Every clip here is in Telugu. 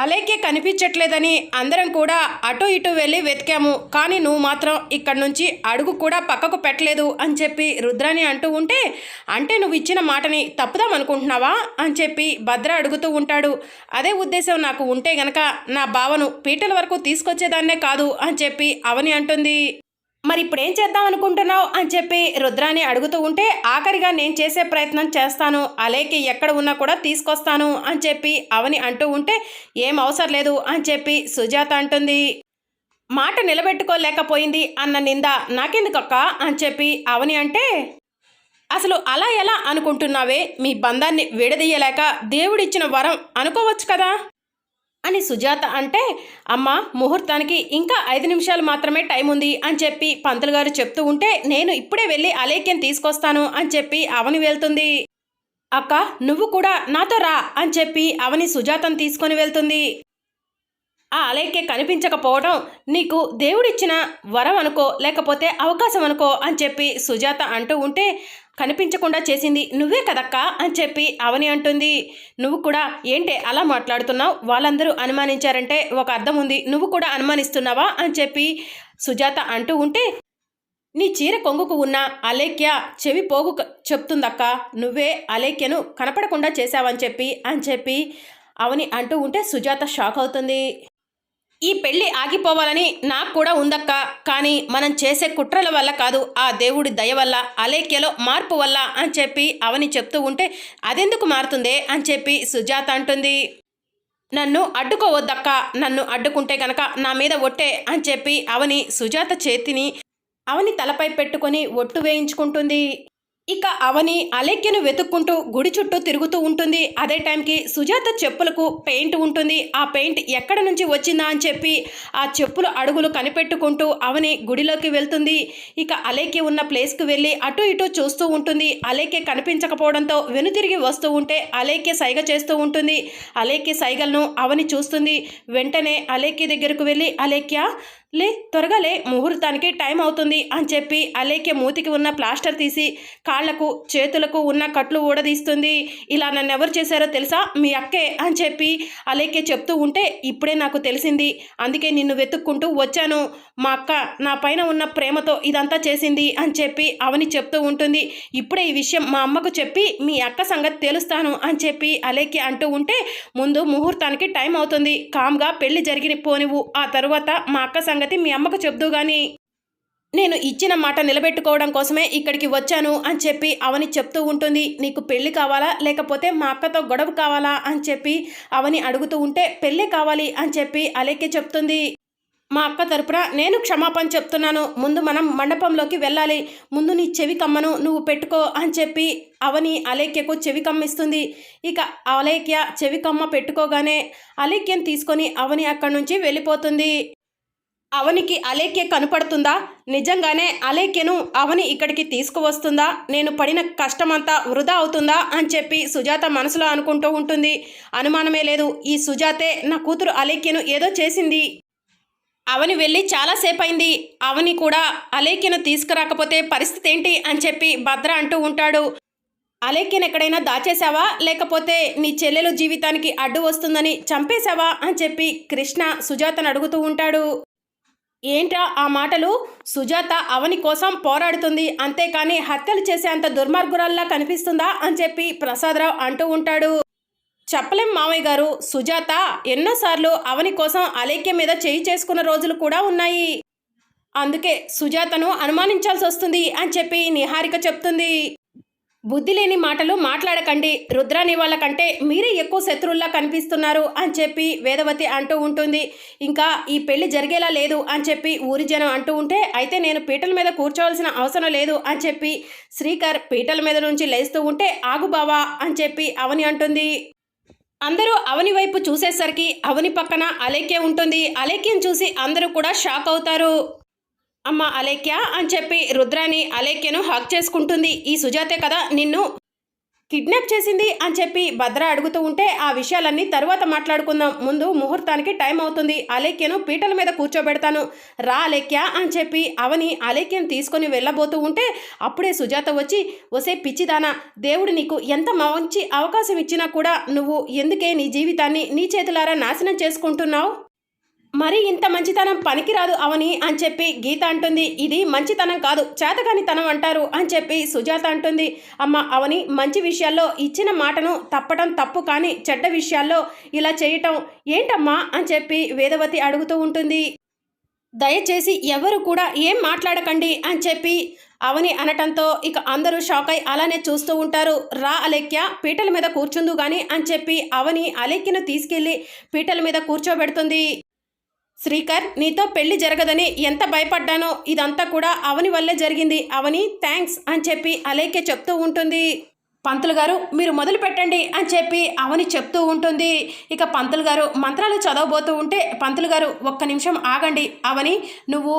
అలేకే కనిపించట్లేదని అందరం కూడా అటు ఇటు వెళ్ళి వెతికాము. కానీ నువ్వు మాత్రం ఇక్కడి నుంచి అడుగు కూడా పక్కకు పెట్టలేదు అని చెప్పి రుద్రాని అంటూ ఉంటే అంటే నువ్వు ఇచ్చిన మాటని తప్పుదాం అనుకుంటున్నావా అని చెప్పి భద్ర అడుగుతూ ఉంటాడు. అదే ఉద్దేశం నాకు ఉంటే గనక నా బావను పీటల వరకు తీసుకొచ్చేదాన్నే కాదు అని చెప్పి అవని అంటుంది. మరి ఇప్పుడు ఏం చేద్దాం అనుకుంటున్నావు అని చెప్పి రుద్రాని అడుగుతూ ఉంటే ఆఖరిగా నేను చేసే ప్రయత్నం చేస్తాను. అలేకి ఎక్కడ ఉన్నా కూడా తీసుకొస్తాను అని చెప్పి అవని అంటూ ఉంటే ఏం అవసరం లేదు అని చెప్పి సుజాత అంటుంది. మాట నిలబెట్టుకోలేకపోయింది అన్న నింద నాకెందుకక్క అని చెప్పి అవని అంటే అసలు అలా ఎలా అనుకుంటున్నావే? మీ బంధాన్ని విడదీయలేక దేవుడిచ్చిన వరం అనుకోవచ్చు కదా? అని సుజాత అంటే అమ్మ ముహూర్తానికి ఇంకా ఐదు నిమిషాలు మాత్రమే టైం ఉంది అని చెప్పి పంతులు గారు చెప్తూ ఉంటే నేను ఇప్పుడే వెళ్ళి అలేఖ్యం తీసుకొస్తాను అని చెప్పి అవని వెళ్తుంది. అక్క నువ్వు కూడా నాతో రా అని చెప్పి అవని సుజాతను తీసుకొని వెళ్తుంది. ఆ అలేఖ్య కనిపించకపోవడం నీకు దేవుడిచ్చిన వరం అనుకో లేకపోతే అవకాశం అనుకో అని చెప్పి సుజాత అంటూ ఉంటే కనిపించకుండా చేసింది నువ్వే కదక్కా అని చెప్పి అవని అంటుంది. నువ్వు కూడా ఏంటే అలా మాట్లాడుతున్నావు? వాళ్ళందరూ అనుమానించారంటే ఒక అర్థం ఉంది. నువ్వు కూడా అనుమానిస్తున్నావా అని చెప్పి సుజాత అంటూ ఉంటే నీ చీర కొంగుకు ఉన్న అలేఖ్య చెవి పోగు చెప్తుందక్క. నువ్వే అలేఖ్యను కనపడకుండా చేశావని చెప్పి అని చెప్పి అవని అంటూ ఉంటే సుజాత షాక్ అవుతుంది. ఈ పెళ్ళి ఆగిపోవాలని నాకు కూడా ఉందక్క. కానీ మనం చేసే కుట్రల వల్ల కాదు ఆ దేవుడి దయ వల్ల అలేఖ్యలో మార్పు వల్ల అని చెప్పి అవని చెప్తూ ఉంటే అదెందుకు మారుతుందే అని చెప్పి సుజాత అంటుంది. నన్ను అడ్డుకోవద్దక్క నన్ను అడ్డుకుంటే గనక నా మీద ఒట్టే అని చెప్పి అవని సుజాత చేతిని అవని తలపై పెట్టుకొని ఒట్టు వేయించుకుంటుంది. ఇక అవని అలేఖ్యను వెతుక్కుంటూ గుడి చుట్టూ తిరుగుతూ ఉంటుంది. అదే టైంకి సుజాత చెప్పులకు పెయింట్ ఉంటుంది. ఆ పెయింట్ ఎక్కడ నుంచి వచ్చిందా అని చెప్పి ఆ చెప్పులు అడుగులు కనిపెట్టుకుంటూ అవని గుడిలోకి వెళ్తుంది. ఇక అలేఖ్య ఉన్న ప్లేస్కి వెళ్ళి అటు ఇటు చూస్తూ ఉంటుంది. అలేఖ్య కనిపించకపోవడంతో వెనుతిరిగి వస్తూ ఉంటే అలేఖ్య సైగ చేస్తూ ఉంటుంది. అలేఖ్య సైగలను అవని చూస్తుంది. వెంటనే అలేఖ్య దగ్గరకు వెళ్ళి అలేఖ్య లే త్వరగా లే ముహూర్తానికి టైం అవుతుంది అని చెప్పి అలేకే మూతికి ఉన్న ప్లాస్టర్ తీసి కాళ్ళకు చేతులకు ఉన్న కట్లు ఊడదీస్తుంది. ఇలా నన్ను ఎవరు చేశారో తెలుసా? మీ అక్కే అని చెప్పి అలేకే చెప్తూ ఉంటే ఇప్పుడే నాకు తెలిసింది. అందుకే నిన్ను వెతుక్కుంటూ వచ్చాను. మా అక్క నా పైన ఉన్న ప్రేమతో ఇదంతా చేసింది అని చెప్పి అవని చెప్తూ ఉంటుంది. ఇప్పుడే ఈ విషయం మా అమ్మకు చెప్పి మీ అక్క సంగతి తెలుస్తాను అని చెప్పి అలేఖ్య అంటూ ఉంటే ముందు ముహూర్తానికి టైం అవుతుంది. కామ్గా పెళ్ళి జరిగిన పోనివు ఆ తరువాత మా అక్క సంగతి సంగతి మీ అమ్మకు చెప్దు గాని నేను ఇచ్చిన మాట నిలబెట్టుకోవడం కోసమే ఇక్కడికి వచ్చాను అని చెప్పి అవని చెప్తూ ఉంటుంది. నీకు పెళ్ళి కావాలా? లేకపోతే మా అక్కతో గొడవ కావాలా? అని చెప్పి అవని అడుగుతూ ఉంటే పెళ్ళి కావాలి అని చెప్పి అలేఖ్య చెప్తుంది. మా అక్క తరపున నేను క్షమాపణ చెప్తున్నాను. ముందు మనం మండపంలోకి వెళ్ళాలి. ముందు నీ చెవి కమ్మను నువ్వు పెట్టుకో అని చెప్పి అవని అలేఖ్యకు చెవి కమ్మిస్తుంది. ఇక అలేఖ్య చెవి కమ్మ పెట్టుకోగానే అలేఖ్యం తీసుకొని అవని అక్కడి నుంచి వెళ్ళిపోతుంది. అవనికి అలేఖ్య కనపడుతుందా? నిజంగానే అలేఖ్యను అవని ఇక్కడికి తీసుకువస్తుందా? నేను పడిన కష్టమంతా వృధా అవుతుందా? అని చెప్పి సుజాత మనసులో అనుకుంటూ ఉంటుంది. అనుమానమే లేదు. ఈ సుజాతే నా కూతురు అలేఖ్యను ఏదో చేసింది. అవని వెళ్ళి చాలాసేపు అయింది అవని కూడా అలేఖ్యను తీసుకురాకపోతే పరిస్థితి ఏంటి? అని చెప్పి భద్ర అంటూ ఉంటాడు. అలేఖ్యను ఎక్కడైనా దాచేశావా? లేకపోతే నీ చెల్లెలు జీవితానికి అడ్డు వస్తుందని చంపేశావా? అని చెప్పి కృష్ణ సుజాతను అడుగుతూ ఉంటాడు. ఏంట్రా ఆ మాటలు? సుజాత అవని కోసం పోరాడుతుంది. అంతేకాని హత్యలు చేసే అంత దుర్మార్గురాల్లా కనిపిస్తుందా అని చెప్పి ప్రసాదరావు అంటూ ఉంటాడు. చెప్పలేం మామయ్య గారు. సుజాత ఎన్నోసార్లు అవని కోసం అలేఖ్య మీద చేయి చేసుకున్న రోజులు కూడా ఉన్నాయి. అందుకే సుజాతను అనుమానించాల్సి వస్తుంది అని చెప్పి నిహారిక చెప్తుంది. బుద్ధి లేని మాటలు మాట్లాడకండి. రుద్రాని వాళ్ళకంటే మీరే ఎక్కువ శత్రువుల్లా కనిపిస్తున్నారు అని చెప్పి వేదవతి అంటూ ఉంటుంది. ఇంకా ఈ పెళ్ళి జరిగేలా లేదు అని చెప్పి ఊరి జనం అంటూ ఉంటే అయితే నేను పీటల మీద కూర్చోవలసిన అవసరం లేదు అని చెప్పి శ్రీకర్ పీటల మీద నుంచి లేస్తూ ఉంటే ఆగు బావా అని చెప్పి అవని అంటుంది. అందరూ అవని వైపు చూసేసరికి అవని పక్కన అలేఖ్య ఉంటుంది. అలేఖ్యను చూసి అందరూ కూడా షాక్ అవుతారు. అమ్మ అలేఖ్య అని చెప్పి రుద్రాని అలేఖ్యను హక్ చేసుకుంటుంది. ఈ సుజాతే కదా నిన్ను కిడ్నాప్ చేసింది అని చెప్పి భద్ర అడుగుతూ ఉంటే ఆ విషయాలన్నీ తరువాత మాట్లాడుకుందాం. ముందు ముహూర్తానికి టైం అవుతుంది. అలేఖ్యను పీటల మీద కూర్చోబెడతాను. రా అలేఖ్య అని చెప్పి అవని అలేఖ్యను తీసుకొని వెళ్ళబోతూ ఉంటే అప్పుడే సుజాత వచ్చి ఒసే పిచ్చిదానా దేవుడు నీకు ఎంత మంచి అవకాశం ఇచ్చినా కూడా నువ్వు ఎందుకే నీ జీవితాన్ని నీ చేతులారా నాశనం చేసుకుంటున్నావు? మరి ఇంత మంచితనం పనికిరాదు అవని అని చెప్పి గీత అంటుంది. ఇది మంచితనం కాదు చేతకానితనం అంటారు అని చెప్పి సుజాత అంటుంది. అమ్మ అవని మంచి విషయాల్లో ఇచ్చిన మాటను తప్పటం తప్పు కానీ చెడ్డ విషయాల్లో ఇలా చేయటం ఏంటమ్మా అని చెప్పి వేదవతి అడుగుతూ ఉంటుంది. దయచేసి ఎవరు కూడా ఏం మాట్లాడకండి అని చెప్పి అవని అనటంతో ఇక అందరూ షాక్ అయి అలానే చూస్తూ ఉంటారు. రా అలెక్య పీటల మీద కూర్చుందు కానీ అని చెప్పి అవని అలెక్యను తీసుకెళ్ళి పీటల మీద కూర్చోబెడుతుంది. శ్రీకర్ నీతో పెళ్ళి జరగదని ఎంత భయపడ్డానో ఇదంతా కూడా అవని వల్లే జరిగింది. అవని థ్యాంక్స్ అని చెప్పి అలైకే చెప్తూ ఉంటుంది. పంతులు గారు మీరు మొదలు పెట్టండి అని చెప్పి అవని చెప్తూ ఉంటుంది. ఇక పంతులు గారు మంత్రాలు చదవబోతూ ఉంటే పంతులు గారు ఒక్క నిమిషం ఆగండి. అవని నువ్వు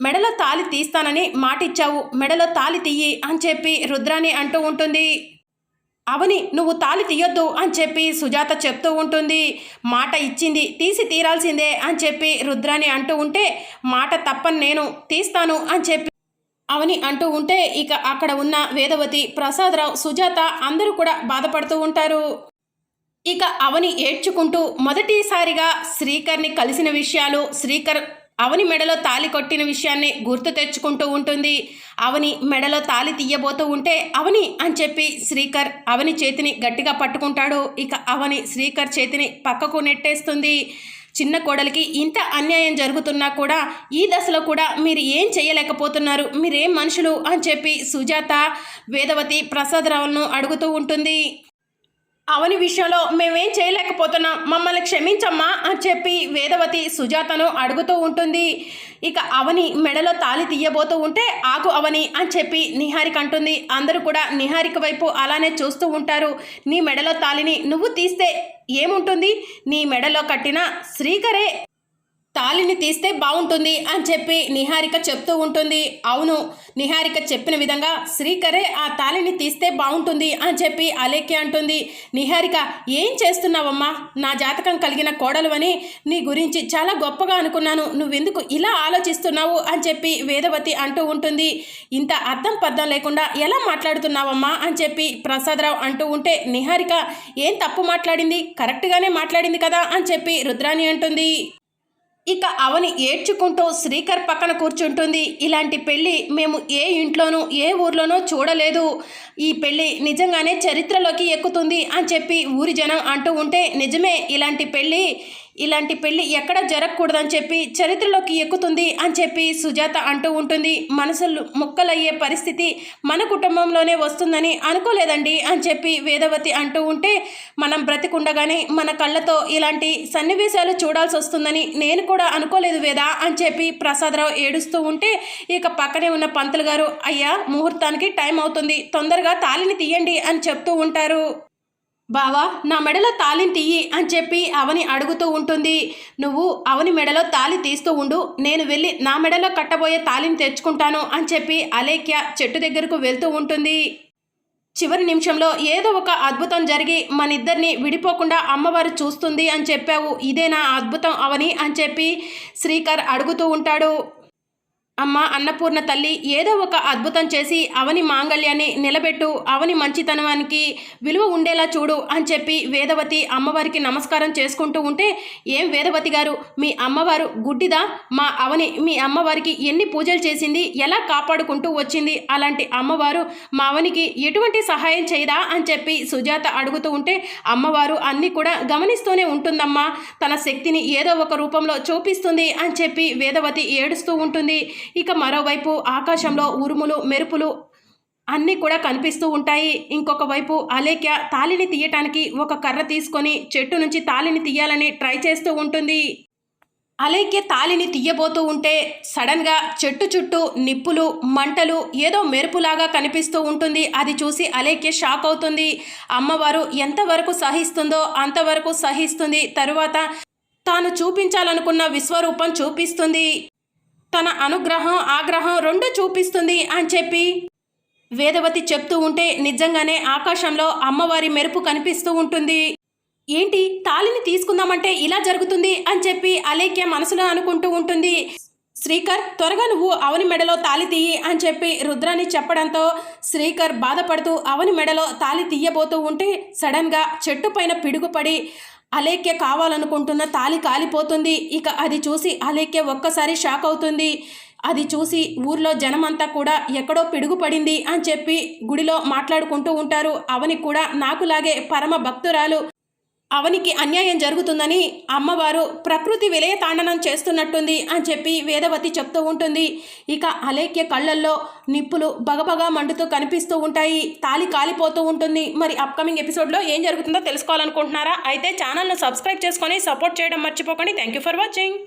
మెడలో తాలి తీస్తానని మాటిచ్చావు. మెడలో తాలి తీయి అని చెప్పి రుద్రాని అంటూ ఉంటుంది. అవని నువ్వు తాలి తీయొద్దు అని చెప్పి సుజాత చెప్తూ ఉంటుంది. మాట ఇచ్చింది తీసి తీరాల్సిందే అని చెప్పి రుద్రాని అంటూ ఉంటే మాట తప్పని నేను తీస్తాను అని చెప్పి అవని అంటూ ఉంటే ఇక అక్కడ ఉన్న వేదవతి ప్రసాదరావు సుజాత అందరూ కూడా బాధపడుతూ ఉంటారు. ఇక అవని ఏడ్చుకుంటూ మొదటిసారిగా శ్రీకర్ని కలిసిన విషయాలు శ్రీకర్ అవని మెడలో తాలి కొట్టిన విషయాన్ని గుర్తు తెచ్చుకుంటూ ఉంటుంది. అవని మెడలో తాలి తీయబోతూ ఉంటే అవని అని చెప్పి శ్రీకర్ అవని చేతిని గట్టిగా పట్టుకుంటాడు. ఇక అవని శ్రీకర్ చేతిని పక్కకు నెట్టేస్తుంది. చిన్న కోడలికి ఇంత అన్యాయం జరుగుతున్నా కూడా ఈ దశలో కూడా మీరు ఏం చేయలేకపోతున్నారు? మీరేం మనుషులు? అని చెప్పి సుజాత వేదవతి ప్రసాదరావులను అడుగుతూ ఉంటుంది. అవని విషయంలో మేమేం చేయలేకపోతున్నాం. మమ్మల్ని క్షమించమ్మా అని చెప్పి వేదవతి సుజాతను అడుగుతూ ఉంటుంది. ఇక అవని మెడలో తాలి తీయబోతూ ఉంటే ఆగు అవని అని చెప్పి నిహారిక అంటుంది. అందరూ కూడా నిహారిక వైపు అలానే చూస్తూ ఉంటారు. నీ మెడలో తాలిని నువ్వు తీస్తే ఏముంటుంది? నీ మెడలో కట్టిన శ్రీకరే తాలిని తీస్తే బాగుంటుంది అని చెప్పి నిహారిక చెప్తూ ఉంటుంది. అవును నిహారిక చెప్పిన విధంగా శ్రీకరే ఆ తాలిని తీస్తే బాగుంటుంది అని చెప్పి అలేఖ్య అంటుంది. నిహారిక ఏం చేస్తున్నావమ్మా? నా జాతకం కలిగిన కోడలు అని నీ గురించి చాలా గొప్పగా అనుకున్నాను. నువ్వెందుకు ఇలా ఆలోచిస్తున్నావు? అని చెప్పి వేదవతి అంటూ ఉంటుంది. ఇంత అర్థం పర్థం లేకుండా ఎలా మాట్లాడుతున్నావమ్మా? అని చెప్పి ప్రసాదరావు అంటూ ఉంటే నిహారిక ఏం తప్పు మాట్లాడింది? కరెక్ట్గానే మాట్లాడింది కదా? అని చెప్పి రుద్రాణి అంటుంది. ఇక అవని ఏడ్చుకుంటూ శ్రీకర్ పక్కన కూర్చుంటుంది. ఇలాంటి పెళ్ళి మేము ఏ ఇంట్లోనూ ఏ ఊర్లోనూ చూడలేదు. ఈ పెళ్ళి నిజంగానే చరిత్రలోకి ఎక్కుతుంది అని చెప్పి ఊరి జనం అంటూ ఉంటే నిజమే. ఇలాంటి పెళ్ళి ఇలాంటి పెళ్ళి ఎక్కడ జరగకూడదని చెప్పి చరిత్రలోకి ఎక్కుతుంది అని చెప్పి సుజాత అంటూ ఉంటుంది. మనసులు ముక్కలయ్యే పరిస్థితి మన కుటుంబంలోనే వస్తుందని అనుకోలేదండి అని చెప్పి వేదవతి అంటూ ఉంటే మనం బ్రతికుండగానే మన కళ్ళతో ఇలాంటి సన్నివేశాలు చూడాల్సి వస్తుందని నేను కూడా అనుకోలేదు వేదా అని చెప్పి ప్రసాదరావు ఏడుస్తూ ఉంటే ఇక పక్కనే ఉన్న పంతులు గారు అయ్యా ముహూర్తానికి టైం అవుతుంది తొందరగా తాలిని తీయండి అని చెప్తూ ఉంటారు. బావా నా మెడలో తాళిని తీయి అని చెప్పి అవని అడుగుతూ ఉంటుంది. నువ్వు అవని మెడలో తాళి తీస్తూ ఉండు. నేను వెళ్ళి నా మెడలో కట్టబోయే తాళిని తెచ్చుకుంటాను అని చెప్పి అలేఖ్య చెట్టు దగ్గరకు వెళ్తూ ఉంటుంది. చివరి నిమిషంలో ఏదో ఒక అద్భుతం జరిగి మన ఇద్దరిని విడిపోకుండా అమ్మవారు చూస్తుంది అని చెప్పావు. ఇదేనా అద్భుతం అవని అని చెప్పి శ్రీకర్ అడుగుతూ ఉంటాడు. అమ్మ అన్నపూర్ణ తల్లి ఏదో ఒక అద్భుతం చేసి అవని మాంగళ్యాన్ని నిలబెట్టు అవని మంచితనానికి విలువ ఉండేలా చూడు అని చెప్పి వేదవతి అమ్మవారికి నమస్కారం చేసుకుంటూ ఉంటే ఏం వేదవతి గారు మీ అమ్మవారు గుడ్డిదా? మా అవని మీ అమ్మవారికి ఎన్ని పూజలు చేసింది ఎలా కాపాడుకుంటూ వచ్చింది అలాంటి అమ్మవారు మా అవనికి ఎటువంటి సహాయం చేయదా అని చెప్పి సుజాత అడుగుతూ ఉంటే అమ్మవారు అన్నీ కూడా గమనిస్తూనే ఉంటుందమ్మా. తన శక్తిని ఏదో ఒక రూపంలో చూపిస్తుంది అని చెప్పి వేదవతి ఏడుస్తూ ఉంటుంది. ఇక మరోవైపు ఆకాశంలో ఉరుములు మెరుపులు అన్నీ కూడా కనిపిస్తూ ఉంటాయి. ఇంకొక వైపు అలేఖ్య తాలిని తీయటానికి ఒక కర్ర తీసుకొని చెట్టు నుంచి తాలిని తీయాలని ట్రై చేస్తూ ఉంటుంది. అలేఖ్య తాలిని తీయబోతూ ఉంటే సడన్గా చెట్టు చుట్టూ నిప్పులు మంటలు ఏదో మెరుపులాగా కనిపిస్తూ ఉంటుంది. అది చూసి అలేఖ్య షాక్ అవుతుంది. అమ్మవారు ఎంతవరకు సహిస్తుందో అంతవరకు సహిస్తుంది. తరువాత తాను చూపించాలనుకున్న విశ్వరూపం చూపిస్తుంది. తన అనుగ్రహం ఆగ్రహం రెండు చూపిస్తుంది అని చెప్పి వేదవతి చెప్తూ ఉంటే నిజంగానే ఆకాశంలో అమ్మవారి మెరుపు కనిపిస్తూ ఉంటుంది. ఏంటి? తాళిని తీసుకుందామంటే ఇలా జరుగుతుంది అని చెప్పి అలేఖ్య మనసులో అనుకుంటూ ఉంటుంది. శ్రీకర్ త్వరగా నువ్వు అవని మెడలో తాలి తీయి అని చెప్పి రుద్రాని చెప్పడంతో శ్రీకర్ బాధపడుతూ అవని మెడలో తాళి తీయబోతూ ఉంటే సడన్గా చెట్టు పైన పిడుగుపడి అలేఖ్య కావాలనుకుంటున్న తాళి కాలిపోతుంది. ఇక అది చూసి అలేఖ్య ఒక్కసారి షాక్ అవుతుంది. అది చూసి ఊర్లో జనమంతా కూడా ఎక్కడో పిడుగు పడింది అని చెప్పి గుడిలో మాట్లాడుకుంటూ ఉంటారు. అవని కూడా నాకులాగే పరమ భక్తురాలు. అవనికి అన్యాయం జరుగుతుందని అమ్మవారు ప్రకృతి విలయ తాండనం చేస్తున్నట్టుంది అని చెప్పి వేదవతి చెప్తూ ఉంటుంది. ఇక అలేఖ్య కళ్ళల్లో నిప్పులు బగబగా మండుతూ కనిపిస్తూ ఉంటాయి. తాలి కాలిపోతూ ఉంటుంది. మరి అప్కమింగ్ ఎపిసోడ్లో ఏం జరుగుతుందో తెలుసుకోవాలనుకుంటున్నారా? అయితే ఛానల్ను సబ్స్క్రైబ్ చేసుకొని సపోర్ట్ చేయడం మర్చిపోకండి. Thank you for watching